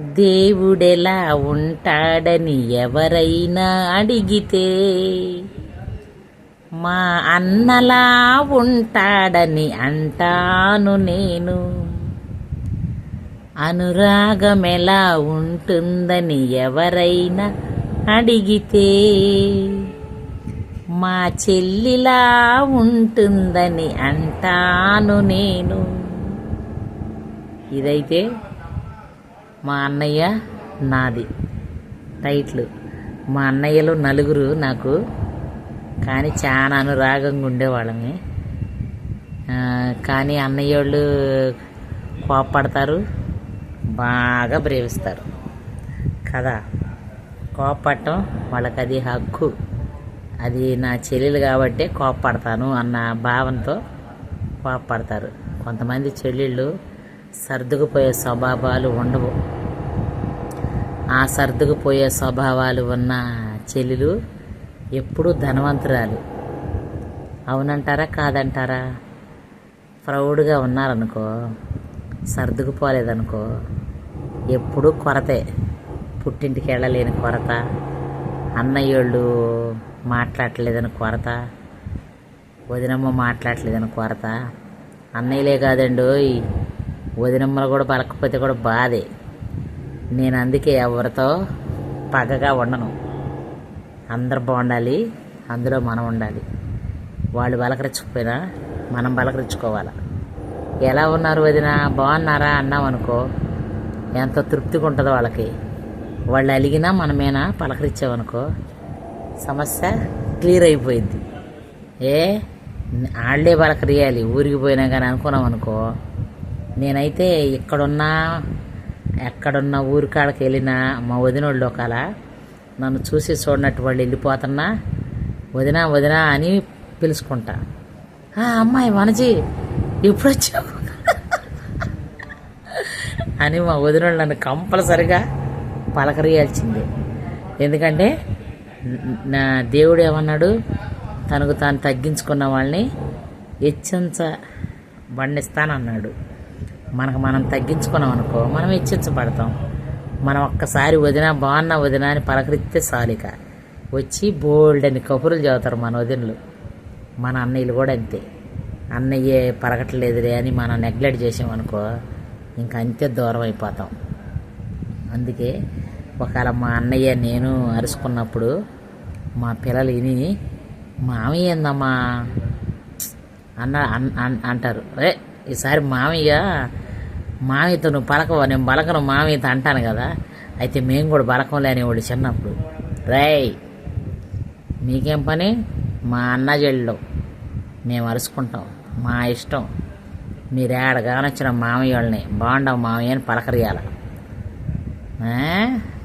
దేవుడెలా ఉంటాడని ఎవరైనా అడిగితే మా అన్నలా ఉంటాడని అంటాను నేను. అనురాగం ఎలా ఉంటుందని ఎవరైనా అడిగితే మా చెల్లిలా ఉంటుందని అంటాను నేను. ఇదైతే మా అన్నయ్య నాది. టైట్లు. మా అన్నయ్యలు నలుగురు నాకు. కానీ చాలా అనురాగంగా ఉండేవాళ్ళమే. కానీ అన్నయ్య వాళ్ళు కోపడతారు బాగా ప్రేమిస్తారు. కదా? కోపడటం వాళ్ళకి అది హక్కు. అది నా చెల్లెలు కాబట్టే కోపడతాను అన్న భావంతో కోపడతారు కొంతమంది చెల్లెళ్ళు సర్దుకుపోయే స్వభావాలు ఉండవు. ఆ సర్దుకుపోయే స్వభావాలు ఉన్న చెల్లెలు ఎప్పుడూ ధనవంతురాలు. అవునంటారా కాదంటారా? ప్రౌడ్గా ఉన్నారనుకో సర్దుకుపోలేదనుకో ఎప్పుడూ కొరతే. పుట్టింటికి వెళ్ళలేని కొరత అన్నయ్యోళ్ళు మాట్లాడలేదని కొరత వదినమ్మ మాట్లాడలేదని కొరత. అన్నయ్యలే కాదండి ఓయ్ వదినమ్మలు కూడా పలకపోతే కూడా బాధే. నేను అందుకే ఎవరితో పగగా ఉండను. అందరు బాగుండాలి అందులో మనం ఉండాలి. వాళ్ళు బలకరించకపోయినా మనం బలకరించుకోవాలి? ఎలా ఉన్నారు వదిన? బాగున్నారా? అన్నాం అనుకో ఎంత తృప్తిగా ఉంటుందో వాళ్ళకి. వాళ్ళు అలిగినా మనమేనా పలకరించామనుకో సమస్య క్లియర్ అయిపోయింది. ఏ? వాళ్ళే పలకరియాలి ఊరికి పోయినా కానీ అనుకున్నాం అనుకో నేనైతే ఇక్కడున్నా ఎక్కడున్నా ఊరి కాడకి వెళ్ళినా మా వదినోళ్ళు ఒకల నన్ను చూసి చూడనట్టు వాళ్ళు వెళ్ళిపోతున్నా వదినా వదినా అని పిలుచుకుంటా. "ఆ, అమ్మాయి వనజీ ఎప్పుడు వచ్చావు అని మా వదినోళ్ళు నన్ను కంపల్సరిగా పలకరియాల్సింది. ఎందుకంటే నా దేవుడు ఏమన్నాడు? తనకు తాను తగ్గించుకున్న వాళ్ళని హెచ్చించ బండిస్తానన్నాడు. మనకు మనం తగ్గించుకున్నాం అనుకో మనం హెచ్చించబడతాం మనం ఒక్కసారి వదిన బాగున్నా వదిన అని పలకరిస్తే సాలిక వచ్చి బోల్డ్ అని కబుర్లు చదువుతారు మన వదినలు. మన అన్నయ్యలు కూడా అంతే. అన్నయ్యే పలకట్లేదులే అని మనం నెగ్లెక్ట్ చేసామనుకో ఇంకా అంతే దూరం అయిపోతాం. అందుకే ఒకవేళ మా అన్నయ్య నేను అరుచుకున్నప్పుడు మా పిల్లలు విని మామయ్య ఏందమ్మా? అన్న అన్- అంటారు. ఏ ఈసారి మామయ్య మామయ్యతో నువ్వు పలకవా? నేను బలకను మామయ్యతో అంటాను కదా. అయితే మేము కూడా బలకం లేనివాడు చిన్నప్పుడు. రేయ్ మీకేం పని? మా అన్న చెల్లు మేము అరుచుకుంటాం. మా ఇష్టం. మీరు ఏడగానొచ్చిన మామయ్య వాళ్ళని బాగుండవు మామయ్య అని పలకరియాల. మా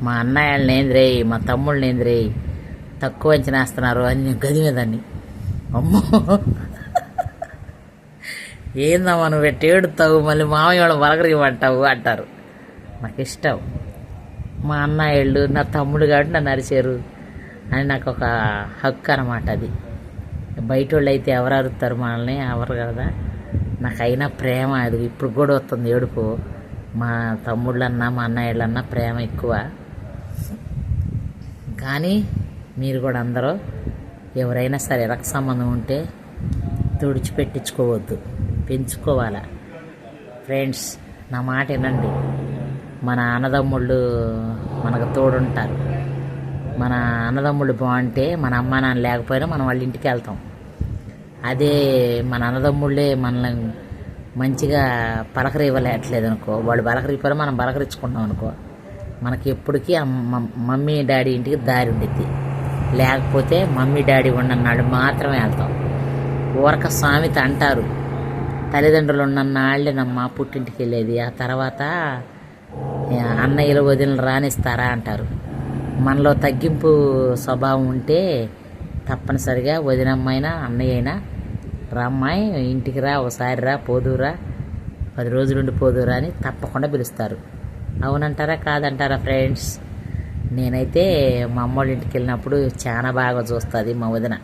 మా అన్నయ్యళ్ళని ఏంద్రే మా తమ్ముళ్ళని ఏంద్రే తక్కువ అంచనేస్తున్నారు అని నేను గది అమ్మో! ఏందమ్మా నువ్వు ఎట్టి మళ్ళీ మామయ్య వాళ్ళు పలకరివ్వమంటావు అంటారు. నాకు ఇష్టం మా అన్నయ్యళ్ళు నా తమ్ముడు కాబట్టి నన్ను అరిచారు అని నాకు ఒక హక్కు అనమాట అది. బయట వాళ్ళు అయితే ఎవరు అరుతారు మనల్ని? ఎవరు కదా? నాకు అయినా ప్రేమ అది. ఇప్పుడు కూడా వస్తుంది ఏడుపు. మా తమ్ముళ్ళన్నా మా అన్నయ్యళ్ళన్నా ప్రేమ ఎక్కువ. కానీ మీరు కూడా అందరూ ఎవరైనా సరే రక్త సంబంధం ఉంటే తుడిచిపెట్టించుకోవద్దు. పెంచుకోవాలా. ఫ్రెండ్స్ నా మాట వినండి. మన అన్నదమ్ముళ్ళు మనకు తోడుంటారు. మన అన్నదమ్ముళ్ళు బాగుంటే మన అమ్మ నాన్న లేకపోయినా మనం వాళ్ళ ఇంటికి వెళ్తాం. అదే మన అన్నదమ్ముళ్ళే మనల్ని మంచిగా పలకరి ఇవ్వలేట్లేదు అనుకో వాళ్ళు పలకరిపోయారు మనం పలకరించుకుంటాం అనుకో. మనకి ఎప్పటికీ మమ్మీ డాడీ ఇంటికి దారి ఉండిద్ది లేకపోతే మమ్మీ డాడీ ఉన్ననాడు మాత్రమే వెళ్తాం. ఊరక సామెత అంటారు. తల్లిదండ్రులు ఉన్న నాళ్ళేనమ్మా పుట్టింటికి వెళ్ళేది. ఆ తర్వాత అన్నయ్యలు వదినలు రాణిస్తారా అంటారు. మనలో తగ్గింపు స్వభావం ఉంటే తప్పనిసరిగా వదినమ్మైనా అన్నయ్య అయినా రామ్మాయి ఇంటికి రా ఒకసారి రా పోదురా పది రోజులుండి పోదురా అని తప్పకుండా పిలుస్తారు. అవునంటారా కాదంటారా ఫ్రెండ్స్? నేనైతే మా అమ్మ వాళ్ళ ఇంటికి వెళ్ళినప్పుడు చాలా బాగా చూస్తుంది మా వదిన.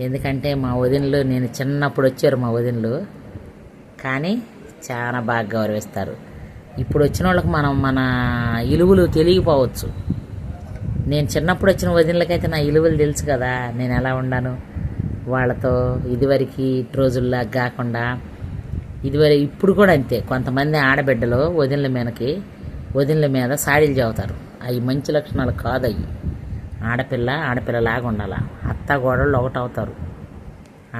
ఎందుకంటే మా వదినలు నేను చిన్నప్పుడు వచ్చారు మా వదినలు. కానీ చాలా బాగా గౌరవిస్తారు. ఇప్పుడు వచ్చిన వాళ్ళకి మనం మన ఇలువలు తెలియకపోవచ్చు. నేను చిన్నప్పుడు వచ్చిన వదినలకైతే నా ఇలువలు తెలుసు కదా నేను ఎలా ఉండాను? వాళ్ళతో ఇదివరకు రోజుల్లా కాకుండా ఇదివరకు ఇప్పుడు కూడా అంతే. కొంతమంది ఆడబిడ్డలు వదినల మీదకి వదినల మీద సాడీలు చదువుతారు అవి మంచి లక్షణాలు కాదు అవి ఆడపిల్ల ఆడపిల్ల లాగా ఉండాలా? అత్త గోడళ్ళు ఒకటవుతారు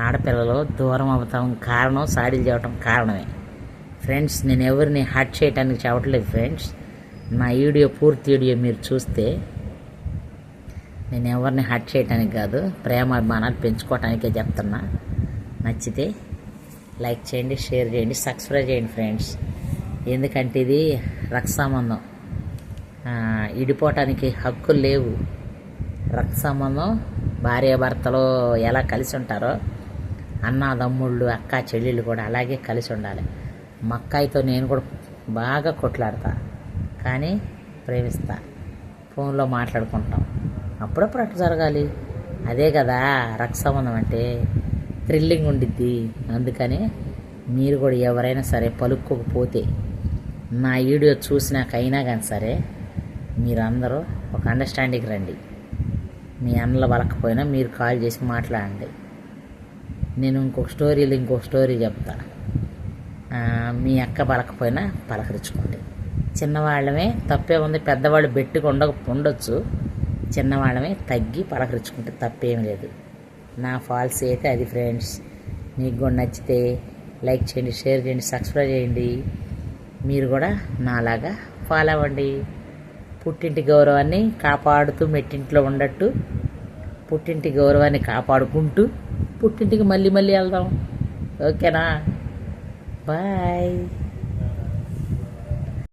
ఆడపిల్లలు దూరం అవుతాం కారణం సాడీలు చేయటం కారణమే. ఫ్రెండ్స్ నేను ఎవరిని హట్ చేయడానికి చెప్పట్లేదు ఫ్రెండ్స్. నా వీడియో పూర్తి వీడియో మీరు చూస్తే నేను ఎవరిని హట్ చేయడానికి కాదు ప్రేమాభిమానాలు పెంచుకోవటానికే చెప్తున్నా. నచ్చితే లైక్ చేయండి షేర్ చేయండి సబ్స్క్రైబ్ చేయండి ఫ్రెండ్స్. ఎందుకంటే ఇది రక్తసంబంధం ఇడిపోవటానికి హక్కులు లేవు. రక్తసంబంధం భార్యాభర్తలు ఎలా కలిసి ఉంటారో అన్నదమ్ముళ్ళు అక్క చెల్లెళ్ళు కూడా అలాగే కలిసి ఉండాలి. మా అక్కాయితో నేను కూడా బాగా కొట్లాడతా కానీ ప్రేమిస్తా. ఫోన్లో మాట్లాడుకుంటాం. అప్పుడప్పుడు అట్లా జరగాలి. అదే కదా రక్త అంటే థ్రిల్లింగ్ ఉండిద్ది. అందుకని మీరు కూడా ఎవరైనా సరే పలుక్కోకపోతే నా వీడియో చూసినాకైనా కానీ సరే మీరందరూ ఒక అండర్స్టాండింగ్కి రండి. మీ అన్నలు బలకపోయినా మీరు కాల్ చేసి మాట్లాడండి. నేను ఇంకొక స్టోరీలు ఇంకొక స్టోరీ చెప్తా. మీ అక్క బలకపోయినా పలకరించుకోండి. చిన్నవాళ్ళమే తప్పే ఉంది పెద్దవాళ్ళు బెట్టుకు ఉండక ఉండొచ్చు. చిన్నవాళ్ళమే తగ్గి పలకరించుకుంటే తప్పేం లేదు. నా ఫాల్స్ అయితే అది ఫ్రెండ్స్. మీకు కూడా నచ్చితే లైక్ చేయండి షేర్ చేయండి సబ్స్క్రైబ్ చేయండి. మీరు కూడా నాలాగా ఫాలో అవ్వండి. పుట్టింటి గౌరవాన్ని కాపాడుతూ మెట్టింట్లో ఉండట్టు పుట్టింటి గౌరవాన్ని కాపాడుకుంటూ పుట్టింటికి మళ్ళీ మళ్ళీ వెళ్దాం. ఓకేనా? బాయ్.